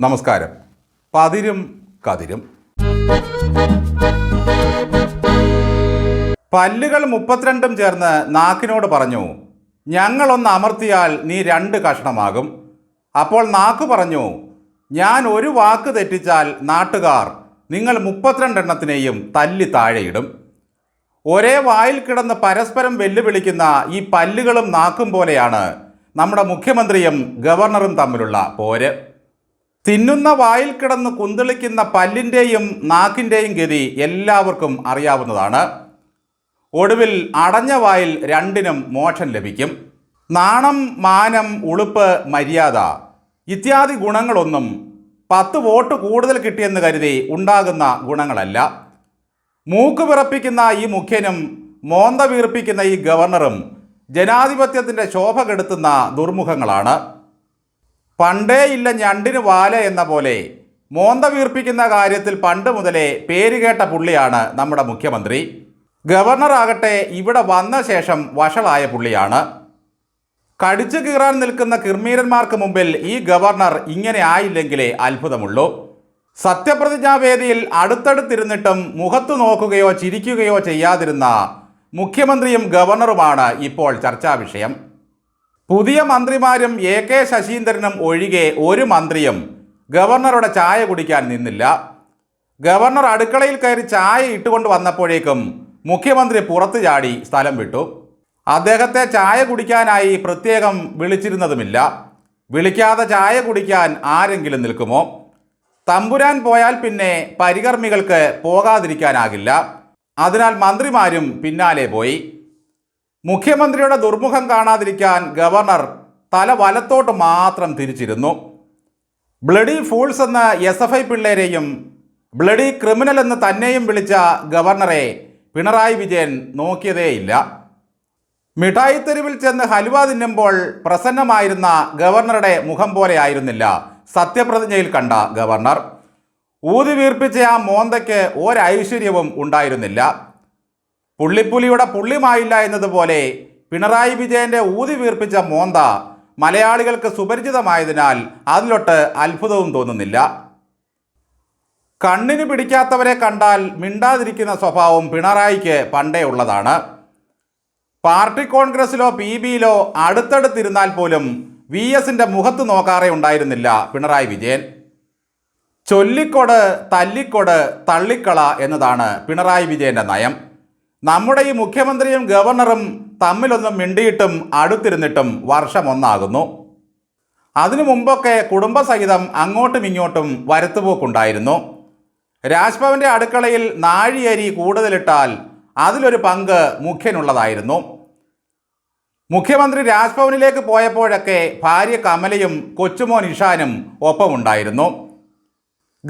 നമസ്കാരം. പതിരും കതിരും. പല്ലുകൾ മുപ്പത്തിരണ്ടും ചേർന്ന് നാക്കിനോട് പറഞ്ഞു ഞങ്ങളൊന്ന് അമർത്തിയാൽ നീ രണ്ട് കഷ്ണമാകും. അപ്പോൾ നാക്ക് പറഞ്ഞു ഞാൻ ഒരു വാക്ക് തെറ്റിച്ചാൽ നാട്ടുകാർ നിങ്ങൾ മുപ്പത്തിരണ്ടെണ്ണത്തിനെയും തല്ലി താഴെയിടും. ഒരേ വായിൽ കിടന്ന് പരസ്പരം വെല്ലുവിളിക്കുന്ന ഈ പല്ലുകളും നാക്കും പോലെയാണ് നമ്മുടെ മുഖ്യമന്ത്രിയും ഗവർണറും തമ്മിലുള്ള പോര്. തിന്നുന്ന വായിൽ കിടന്ന് കുന്തളിക്കുന്ന പല്ലിന്റെയും നാക്കിന്റെയും ഗതി എല്ലാവർക്കും അറിയാവുന്നതാണ്. ഒടുവിൽ അടഞ്ഞ വായിൽ രണ്ടിനും മോക്ഷം ലഭിക്കും. നാണം മാനം ഉളുപ്പ് മര്യാദ ഇത്യാദി ഗുണങ്ങളൊന്നും പത്ത് വോട്ട് കൂടുതൽ കിട്ടിയെന്ന് കരുതി ഉണ്ടാകുന്ന ഗുണങ്ങളല്ല. മൂക്ക് വിറപ്പിക്കുന്ന ഈ മുഖ്യനും മോന്ത വീർപ്പിക്കുന്ന ഈ ഗവർണറും ജനാധിപത്യത്തിന്റെ ശോഭ കെടുത്തുന്ന ദുർമുഖങ്ങളാണ്. പണ്ടേ ഇല്ല ഞണ്ടിന് വാല എന്ന പോലെ. മോന്ത വീർപ്പിക്കുന്ന കാര്യത്തിൽ പണ്ട് മുതലേ പേരുകേട്ട പുള്ളിയാണ് നമ്മുടെ മുഖ്യമന്ത്രി. ഗവർണർ ആകട്ടെ ഇവിടെ വന്ന ശേഷം വഷളായ പുള്ളിയാണ്. കടിച്ചു കീറാൻ നിൽക്കുന്ന കിർമീരന്മാർക്ക് മുമ്പിൽ ഈ ഗവർണർ ഇങ്ങനെ ആയില്ലെങ്കിലേ അത്ഭുതമുള്ളൂ. സത്യപ്രതിജ്ഞാവേദിയിൽ അടുത്തടുത്തിരുന്നിട്ടും മുഖത്തു നോക്കുകയോ ചിരിക്കുകയോ ചെയ്യാതിരുന്ന മുഖ്യമന്ത്രിയും ഗവർണറുമാണ് ഇപ്പോൾ ചർച്ചാ വിഷയം പുതിയ മന്ത്രിമാരും എ കെ ശശീന്ദ്രനും ഒഴികെ ഒരു മന്ത്രിയും ഗവർണറുടെ ചായ കുടിക്കാൻ നിന്നില്ല. ഗവർണർ അടുക്കളയിൽ കയറി ചായ ഇട്ടുകൊണ്ട് വന്നപ്പോഴേക്കും മുഖ്യമന്ത്രി പുറത്തു ചാടി സ്ഥലം വിട്ടു. അദ്ദേഹത്തെ ചായ കുടിക്കാനായി പ്രത്യേകം വിളിച്ചിരുന്നതുമില്ല. വിളിക്കാതെ ചായ കുടിക്കാൻ ആരെങ്കിലും നിൽക്കുമോ? തമ്പുരാൻ പോയാൽ പിന്നെ പരികർമ്മികൾക്ക് പോകാതിരിക്കാനാകില്ല. അതിനാൽ മന്ത്രിമാരും പിന്നാലെ പോയി. മുഖ്യമന്ത്രിയുടെ ദുർമുഖം കാണാതിരിക്കാൻ ഗവർണർ തല വലത്തോട്ട് മാത്രം തിരിച്ചിരുന്നു. ബ്ലഡി ഫൂൾസ് എന്ന എസ് എഫ് ഐ പിള്ളേരെയും ബ്ലഡി ക്രിമിനൽ എന്ന് തന്നെയും വിളിച്ച ഗവർണറെ പിണറായി വിജയൻ നോക്കിയതേയില്ല. മിഠായി തെരുവിൽ ചെന്ന് ഹലുവ തിന്നുമ്പോൾ പ്രസന്നമായിരുന്ന ഗവർണറുടെ മുഖം പോലെ ആയിരുന്നില്ല സത്യപ്രതിജ്ഞയിൽ കണ്ട ഗവർണർ. ഊതി വീർപ്പിച്ച ആ മോന്തയ്ക്ക് ഒരൈശ്വര്യവും ഉണ്ടായിരുന്നില്ല. പുള്ളിപ്പുലിയുടെ പുള്ളിമായില്ല എന്നതുപോലെ പിണറായി വിജയന്റെ ഊതി വീർപ്പിച്ച മോന്ത മലയാളികൾക്ക് സുപരിചിതമായതിനാൽ അതിലൊട്ട് അത്ഭുതവും തോന്നുന്നില്ല. കണ്ണിന് പിടിക്കാത്തവരെ കണ്ടാൽ മിണ്ടാതിരിക്കുന്ന സ്വഭാവം പിണറായിക്ക് പണ്ടേ ഉള്ളതാണ്. പാർട്ടി കോൺഗ്രസിലോ പി ബിയിലോ അടുത്തടുത്തിരുന്നാൽ പോലും വി എസിന്റെ മുഖത്ത് നോക്കാറേ ഉണ്ടായിരുന്നില്ല പിണറായി വിജയൻ. ചൊല്ലിക്കൊട് തല്ലിക്കൊട് തള്ളിക്കള എന്നതാണ് പിണറായി വിജയന്റെ നയം. നമ്മുടെ ഈ മുഖ്യമന്ത്രിയും ഗവർണറും തമ്മിലൊന്നും മിണ്ടിയിട്ടും അടുത്തിരുന്നിട്ടും വർഷം ഒന്നാകുന്നു. അതിനു മുമ്പൊക്കെ കുടുംബസഹിതം അങ്ങോട്ടും ഇങ്ങോട്ടും വരുത്തുപോക്കുണ്ടായിരുന്നു. രാജ്ഭവന്റെ അടുക്കളയിൽ നാഴിയരി കൂടുതലിട്ടാൽ അതിലൊരു പങ്ക് മുഖ്യനുള്ളതായിരുന്നു. മുഖ്യമന്ത്രി രാജ്ഭവനിലേക്ക് പോയപ്പോഴൊക്കെ ഭാര്യ കമലയും കൊച്ചുമോൻ ഇഷാനും ഒപ്പമുണ്ടായിരുന്നു.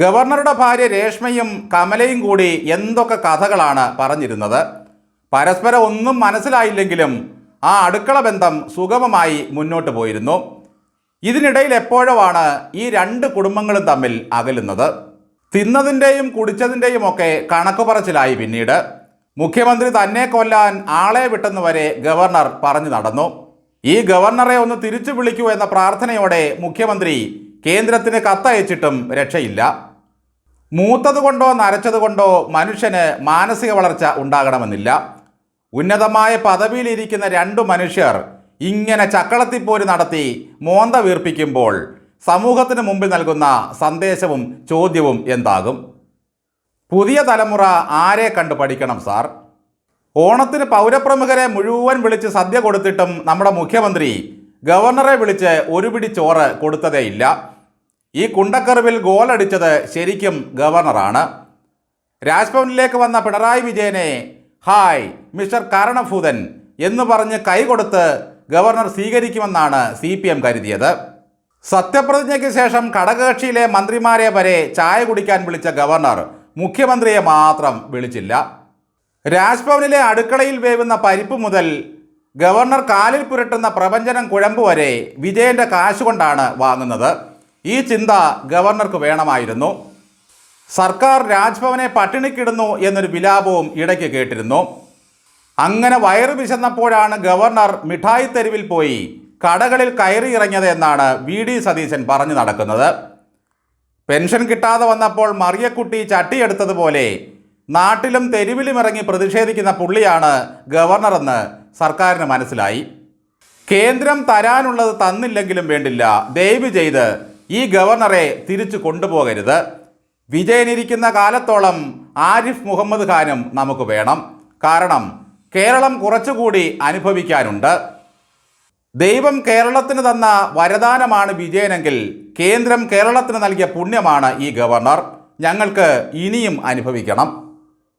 ഗവർണറുടെ ഭാര്യ രേഷ്മയും കമലയും കൂടി എന്തൊക്കെ കഥകളാണ് പറഞ്ഞിരുന്നത്? പരസ്പരം ഒന്നും മനസ്സിലായില്ലെങ്കിലും ആ അടുക്കള ബന്ധം സുഗമമായി മുന്നോട്ട് പോയിരുന്നു. ഇതിനിടയിൽ എപ്പോഴോ ആണ് ഈ രണ്ട് കുടുംബങ്ങളും തമ്മിൽ അകലുന്നത്? തിന്നതിന്റെയും കുടിച്ചതിന്റെയും ഒക്കെ കണക്ക് പറച്ചിലായി പിന്നീട്. മുഖ്യമന്ത്രി തന്നെ കൊല്ലാൻ ആളെ വിട്ടെന്ന് വരെ ഗവർണർ പറഞ്ഞു നടന്നു. ഈ ഗവർണറെ ഒന്ന് തിരിച്ചു വിളിക്കൂ എന്ന പ്രാർത്ഥനയോടെ മുഖ്യമന്ത്രി കേന്ദ്രത്തിന് കത്തയച്ചിട്ടും രക്ഷയില്ല. മൂത്തത് കൊണ്ടോ നരച്ചത് കൊണ്ടോ മനുഷ്യന് മാനസിക വളർച്ച ഉണ്ടാകണമെന്നില്ല. ഉന്നതമായ പദവിയിലിരിക്കുന്ന രണ്ടു മനുഷ്യർ ഇങ്ങനെ ചക്കളത്തിപ്പോര് നടത്തി മോന്ത വീർപ്പിക്കുമ്പോൾ സമൂഹത്തിന് മുമ്പിൽ നൽകുന്ന സന്ദേശവും ചോദ്യവും എന്താകും? പുതിയ തലമുറ ആരെ കണ്ട് പഠിക്കണം സാർ? ഓണത്തിന് പൗരപ്രമുഖരെ മുഴുവൻ വിളിച്ച് സദ്യ കൊടുത്തിട്ടും നമ്മുടെ മുഖ്യമന്ത്രി ഗവർണറെ വിളിച്ച് ഒരു പിടി ചോറ് കൊടുത്തതേയില്ല. ഈ കുണ്ടക്കറിവിൽ ഗോളടിച്ചത് ശരിക്കും ഗവർണറാണ്. രാജ്ഭവനിലേക്ക് വന്ന പിണറായി വിജയനെ ഹായ് മിസ്റ്റർ കാരണഭൂതൻ എന്ന് പറഞ്ഞ് കൈകൊടുത്ത് ഗവർണർ സ്വീകരിക്കുമെന്നാണ് സി പി എം കരുതിയത്. സത്യപ്രതിജ്ഞയ്ക്ക് ശേഷം ഘടകകക്ഷിയിലെ മന്ത്രിമാരെ വരെ ചായ കുടിക്കാൻ വിളിച്ച ഗവർണർ മുഖ്യമന്ത്രിയെ മാത്രം വിളിച്ചില്ല. രാജ്ഭവനിലെ അടുക്കളയിൽ വേവുന്ന പരിപ്പ് മുതൽ ഗവർണർ കാലിൽ പുരട്ടുന്ന പ്രപഞ്ചനം കുഴമ്പ് വരെ വിജയന്റെ കാശുകൊണ്ടാണ് വാങ്ങുന്നത്. ഈ ചിന്ത ഗവർണർക്ക് വേണമായിരുന്നു. സർക്കാർ രാജ്ഭവനെ പട്ടിണിക്കിടുന്നു എന്നൊരു വിലാപവും ഇടയ്ക്ക് കേട്ടിരുന്നു. അങ്ങനെ വയറ് വിശന്നപ്പോഴാണ് ഗവർണർ മിഠായി തെരുവിൽ പോയി കടകളിൽ കയറി ഇറങ്ങിയത് എന്നാണ് വി ഡി സതീശൻ പറഞ്ഞു നടക്കുന്നത്. പെൻഷൻ കിട്ടാതെ വന്നപ്പോൾ മറിയക്കുട്ടി ചട്ടിയെടുത്തതുപോലെ നാട്ടിലും തെരുവിലും ഇറങ്ങി പ്രതിഷേധിക്കുന്ന പുള്ളിയാണ് ഗവർണറെന്ന് സർക്കാരിന് മനസ്സിലായി. കേന്ദ്രം തരാനുള്ളത് തന്നില്ലെങ്കിലും വേണ്ടില്ല ദയവ് ചെയ്ത് ഈ ഗവർണറെ തിരിച്ചു കൊണ്ടുപോകരുത്. വിജയനിരിക്കുന്ന കാലത്തോളം ആരിഫ് മുഹമ്മദ് ഖാനും നമുക്ക് വേണം. കാരണം കേരളം കുറച്ചുകൂടി അനുഭവിക്കാനുണ്ട്. ദൈവം കേരളത്തിന് തന്ന വരദാനമാണ് വിജയനെങ്കിൽ കേന്ദ്രം കേരളത്തിന് നൽകിയ പുണ്യമാണ് ഈ ഗവർണർ. ഞങ്ങൾക്ക് ഇനിയും അനുഭവിക്കണം.